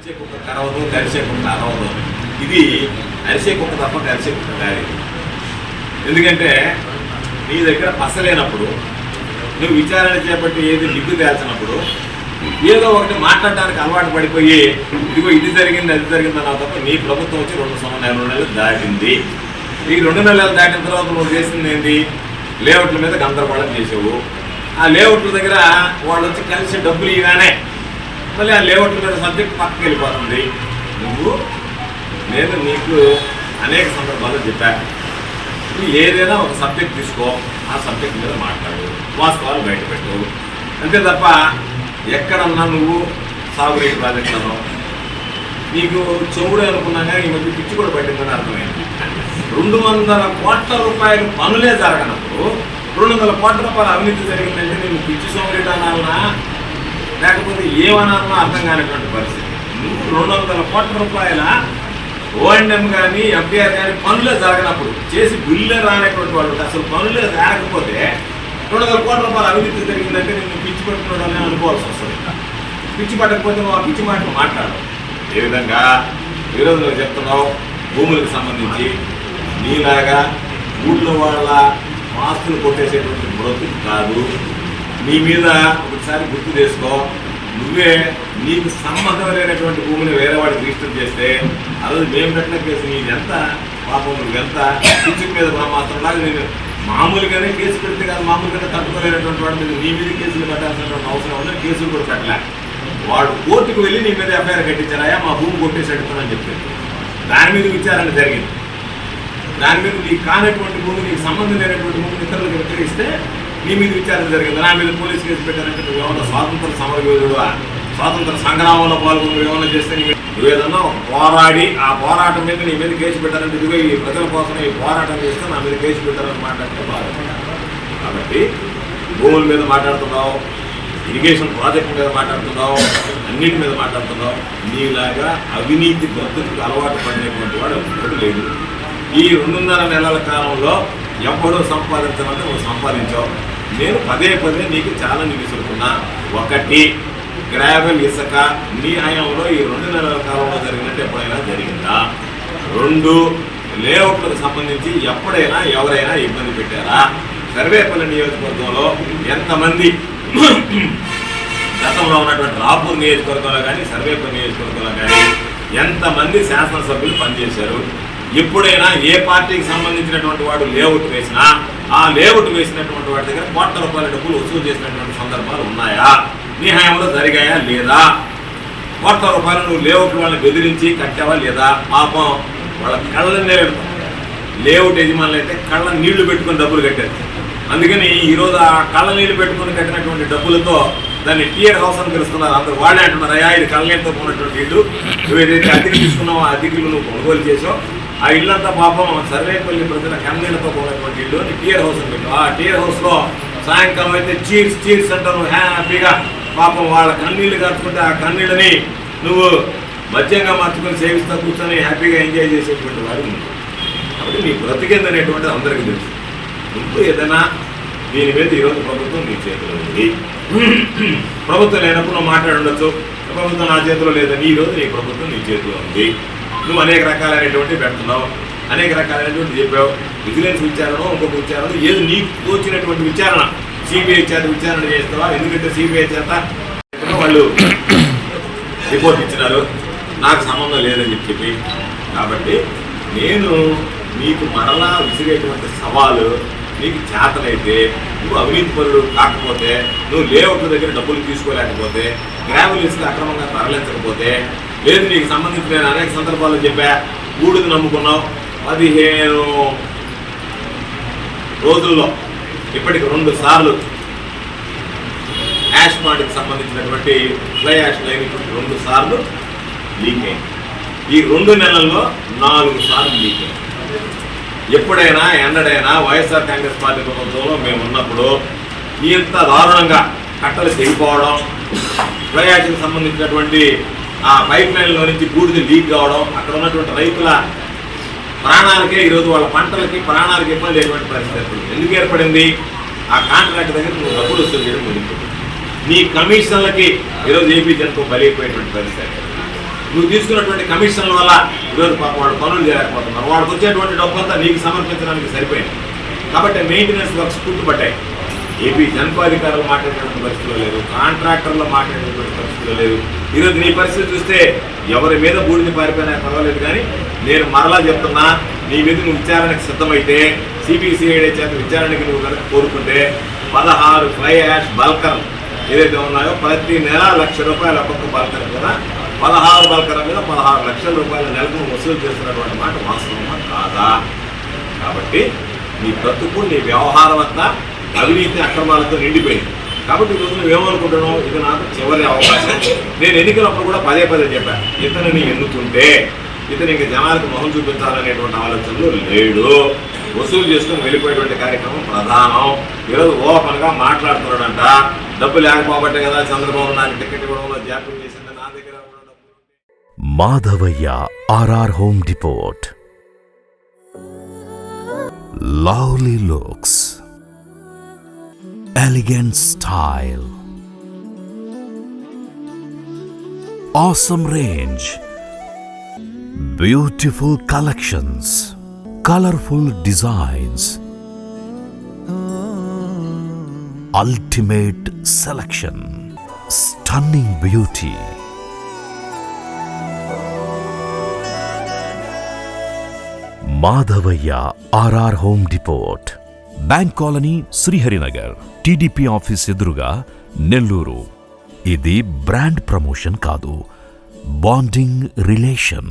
అరిసే కుక్క కరవదు కరిసే కుక్క అరవదు ఇది అరిసే కుక్క తప్ప కరిసే కుక్క దారి. ఎందుకంటే నీ దగ్గర పసలేనప్పుడు నువ్వు విచారణ చేపట్టి ఏది దిగ్గు తేల్చినప్పుడు ఏదో ఒకటి మాట్లాడడానికి అలవాటు పడిపోయి ఇదిగో ఇది జరిగింది అది జరిగింది అన్న తప్ప నీ ప్రభుత్వం వచ్చి రెండు సంవత్సరాలు రెండు నెలలు దాటింది. ఈ రెండు నెలలు దాటిన తర్వాత నువ్వు చేసింది ఏంటి లేఅవుట్ల మీద గందరగోళం చేసావు. ఆ లేఅవుట్ల దగ్గర వాళ్ళు వచ్చి కలిసి డబ్బులు ఇవ్వగానే మళ్ళీ ఆ లేఅవుట్ల మీద సబ్జెక్ట్ పక్కకి వెళ్ళిపోతుంది. నువ్వు నేను నీకు అనేక సందర్భాల్లో చెప్పాను నువ్వు ఏదైనా ఒక సబ్జెక్ట్ తీసుకో ఆ సబ్జెక్ట్ మీద మాట్లాడు వాస్తవాలు బయటపెట్టు. అంతే తప్ప ఎక్కడన్నా నువ్వు సాగునీటి ప్రాజెక్టులను నీకు చెవుడు అనుకున్నా కానీ ఈ మధ్య పిచ్చి కూడా పట్టిందని అర్థమైంది. రెండు వందల కోట్ల రూపాయలు పనులే జరగనప్పుడు రెండు వందల కోట్ల రూపాయలు అవినీతి జరిగిందంటే నేను పిచ్చి సోమరెడ్డి లేకపోతే ఏమనాలనో అర్థం కానటువంటి పరిస్థితి. నువ్వు రెండు వందల కోట్ల రూపాయల ఓఎండ్ఎం కానీ ఎఫ్డిఆర్ కానీ పనులే జరగనప్పుడు చేసి బిల్లే రానటువంటి వాళ్ళు అసలు పనులే రాకపోతే రెండు వందల కోట్ల రూపాయలు అవినీతి జరిగిందంటే నేను పిచ్చి పట్టుకోవడం అనుకోవాల్సి వస్తుంది. పిచ్చి పట్టకపోతే నువ్వు ఆ పిచ్చి మాటలు మాట్లాడు ఏ విధంగా? ఈరోజు నువ్వు చెప్తున్నావు భూములకు సంబంధించి నీలాగా ఊళ్ళో వాళ్ళ ఆస్తులు కొట్టేసేటువంటి బ్రతుకు కాదు. నీ మీద ఒకసారి గుర్తు చేసుకో. నువ్వే నీకు సంబంధం లేనటువంటి భూమిని వేరే వాడికి రిజిస్టర్ చేస్తే అది మేము కట్టిన కేసు నీది ఎంత పాపం నువ్వు ఎంత పిచ్చుకు మీద మాత్రం లాగా నేను మామూలుగానే కేసు పెడితే కాదు మామూలుగానే తట్టుకోలేనటువంటి వాడు మీద నీ మీద కేసులు కట్టాల్సినటువంటి అవసరం ఉంది కేసులు కూడా పెట్టలే. వాడు కోర్టుకు వెళ్ళి నీ మీద ఎఫ్ఐఆర్ కట్టించారాయా మా భూమి కొట్టేసి అడుగుతానని చెప్పారు దాని మీద విచారణ జరిగింది. దాని మీద నీకు కానటువంటి భూమి నీకు సంబంధం లేనటువంటి భూమిని ఇతరులకు విక్రయిస్తే నీ మీద విచారణ జరిగింది నా మీద పోలీస్ కేసు పెట్టారంటే నువ్వు ఏమన్నా స్వాతంత్ర సమరయోధుడువా స్వాతంత్ర సంగ్రామంలో పాల్గొని ఏమైనా చేస్తే నీ నువ్వు ఏదన్నా పోరాడి ఆ పోరాటం మీద నీ మీద కేసు పెట్టారంటే ఇదిగో ఈ ప్రజల కోసం ఈ పోరాటం చేస్తే నా మీద కేసు పెట్టారని అంటే బాగా కాబట్టి భూముల మీద మాట్లాడుతున్నావు ఇరిగేషన్ ప్రాజెక్ట్ మీద మాట్లాడుతున్నావు అన్నిటి మీద మాట్లాడుతున్నావు. నీలాగా అవినీతి పద్ధతికి అలవాటు పడినటువంటి వాడు ఎప్పుడు లేదు ఈ రెండున్నర నెలల కాలంలో ఎప్పుడూ సంపాదించాలంటే నువ్వు సంపాదించావు. నేను పదే పదే నీకు చాలా నిలుచుకున్నా ఒకటి గ్రావెల్ ఇసుక నీ హయాంలో ఈ రెండు నెలల కాలంలో జరిగినట్టు ఎప్పుడైనా జరిగిందా? రెండు లేఅవుట్లకు సంబంధించి ఎప్పుడైనా ఎవరైనా ఇబ్బంది పెట్టారా? సర్వేపల్లి నియోజకవర్గంలో ఎంతమంది గతంలో ఉన్నటువంటి రాపూర్ నియోజకవర్గంలో కానీ సర్వేపల్లి నియోజకవర్గంలో కానీ ఎంతమంది శాసనసభ్యులు పనిచేశారు? ఎప్పుడైనా ఏ పార్టీకి సంబంధించినటువంటి వాడు లేఅవుట్ వేసినా ఆ లేఅవుట్ వేసినటువంటి వాడి దగ్గర కోట్ల రూపాయల డబ్బులు వసూలు చేసినటువంటి సందర్భాలు ఉన్నాయా? నీ హయాంలో జరిగాయా లేదా? కోట్ల రూపాయలు నువ్వు లేఅవుట్ వాళ్ళని బెదిరించి కట్టావా లేదా? పాపం వాళ్ళ కళ్ళ నీళ్ళు లేఅవుట్ యజమానులు అయితే కళ్ళ నీళ్ళు పెట్టుకొని డబ్బులు కట్టారు. అందుకని ఈరోజు ఆ కళ్ళ నీళ్ళు పెట్టుకొని కట్టినటువంటి డబ్బులతో దాన్ని టీఆర్ హౌస్ అని పిలుస్తున్నారు. అందరు వాళ్ళే అంటున్నారు అయ్యా ఇది కళ్ళ నీళ్ళతో ఉన్నటువంటి ఇల్లు. నువ్వు ఏదైతే అతికి తీసుకున్నావో ఆ అద్దెకి నువ్వు కొనుగోలు చేసావు. ఆ ఇల్లంతా పాపం సర్వేపల్లి ప్రజల ఫ్యామిలీలతో ఉన్నటువంటి ఇల్లు టీఆర్ టీయర్ హౌస్ అని ఆ టీయర్ హౌస్లో సాయంకాలం అయితే చీర్స్ చీర్స్ అంటారు. హ్యాపీగా పాపం వాళ్ళ కన్నీళ్ళు కట్టుకుంటే ఆ కన్నీళ్ళని నువ్వు మద్యంగా మార్చుకొని సేవిస్తూ కూర్చొని హ్యాపీగా ఎంజాయ్ చేసేటువంటి వారు కాబట్టి నీ బ్రతికేందనేటువంటిది అందరికీ తెలుసు. నువ్వు ఏదైనా దీని మీద ఈరోజు ప్రభుత్వం నీ చేతిలో ఉంది. ప్రభుత్వం లేనప్పుడు నువ్వు మాట్లాడుండొచ్చు. ప్రభుత్వం నా చేతిలో లేదని ఈరోజు నీ ప్రభుత్వం నీ చేతిలో ఉంది. నువ్వు అనేక రకాలైనటువంటి పెడుతున్నావు అనేక రకాలైనటువంటి చెప్పావు. విజిలెన్స్ విచారణ ఇంకొక విచారణ ఏది నీకు తోచినటువంటి విచారణ? సిబిఐ చేత విచారణ చేస్తావా? ఎందుకంటే సిబిఐ చేత వాళ్ళు రిపోర్ట్ ఇచ్చినారు. నాకు సంబంధం లేదని చెప్పి. కాబట్టి నేను నీకు మరలా విసిరేటువంటి సవాలు నీకు చేతనైతే నువ్వు అవినీతి పనులు కాకపోతే నువ్వు లేఅవుట్ల దగ్గర డబ్బులు తీసుకోలేకపోతే గ్రాములు ఇస్తే అక్రమంగా తరలించకపోతే లేదు నీకు సంబంధించి నేను అనేక సందర్భాల్లో చెప్పా గూడుకు నమ్ముకున్నావు. పదిహేను రోజుల్లో ఇప్పటికి రెండు సార్లు యాష్ మాటికి సంబంధించినటువంటి ఫ్లై యాష్ లైన్ రెండు సార్లు లీక్ అయింది. ఈ రెండు నెలల్లో నాలుగు సార్లు లీక్ అయింది. ఎప్పుడైనా ఎన్నడైనా వైఎస్ఆర్ కాంగ్రెస్ పార్టీ ప్రభుత్వంలో మేము ఉన్నప్పుడు ఇంత దారుణంగా కట్టలు తెగిపోవడం ఫ్లై యాష్కి సంబంధించినటువంటి ఆ పైప్ లైన్లో నుంచి బూడిద లీక్ కావడం అక్కడ ఉన్నటువంటి రైతుల ప్రాణాలకే ఈరోజు వాళ్ళ పంటలకి ప్రాణాలకి ఇబ్బంది లేనటువంటి పరిస్థితి ఏర్పడింది. ఎందుకు ఏర్పడింది? ఆ కాంట్రాక్ట్ దగ్గర నువ్వు డబ్బులు వసూలు చేయడం ముగింపు నీ కమిషన్లకి ఈరోజు ఏపీ జనకు బలైపోయేటువంటి పరిస్థితి నువ్వు తీసుకున్నటువంటి కమిషన్ల వల్ల ఈరోజు పాప వాడు పనులు చేయలేకపోతున్నారు. వాడికి వచ్చేటువంటి డబ్బంతా నీకు సమర్పించడానికి సరిపోయింది. కాబట్టి మెయింటెనెన్స్ వర్క్స్ పుట్టుపట్టాయి ఏపీ జన్పాధికారులు మాట్లాడేటువంటి పరిస్థితులు లేదు. కాంట్రాక్టర్లు మాట్లాడేటువంటి పరిస్థితులు లేదు. ఈరోజు నీ పరిస్థితి చూస్తే ఎవరి మీద బూడిని పారిపోయినా పర్వాలేదు కానీ నేను మరలా చెప్తున్నా నీ మీద నువ్వు విచారణకు సిద్ధమైతే సిబిసిఐడి చేత విచారణకి నువ్వు కనుక కోరుకుంటే పదహారు ఫ్లై యాష్ బల్కర్ ఏదైతే ఉన్నాయో ప్రతి నెల లక్ష రూపాయల ఒక్కొక్క బల్కర్ మీద పదహారు బల్కర్ మీద పదహారు లక్షల రూపాయల నెలకు వసూలు చేస్తున్నటువంటి మాట వాస్తవమా కాదా? కాబట్టి నీ బ్రతుకు నీ వ్యవహారం అంతా అవినీతి అక్రమాలతో నిండిపోయింది. కాబట్టి ఈరోజు నువ్వేమనుకుంటున్నావు ఇది నాకు చివరి అవకాశం. నేను ఎన్నికలప్పుడు కూడా పదే పదే చెప్పాను ఇతనిని ఎన్నుకుంటే ఇతను ఇంక జనాలకు మొహం చూపించాలనేటువంటి ఆలోచనలు లేడు. వసూలు చేసుకుని వెళ్ళిపోయేటువంటి కార్యక్రమం ప్రధానం. ఈరోజు ఓపెన్గా మాట్లాడుతున్నాడంట డబ్బు లేకపోబట్టే కదా చంద్రబాబు నాయుడు టికెట్ ఇవ్వడంలో జాప్యం చేసింది నా దగ్గర Madhavayya R R home depot lovely looks. elegant style, awesome range, beautiful collections, colorful designs, ultimate selection, stunning beauty. Madhavaya RR Home Depot. Bank colony Sriharinagar TDP office ఎదురుగా నెల్లూరు. ఇది బ్రాండ్ ప్రమోషన్ కాదు. Bonding relation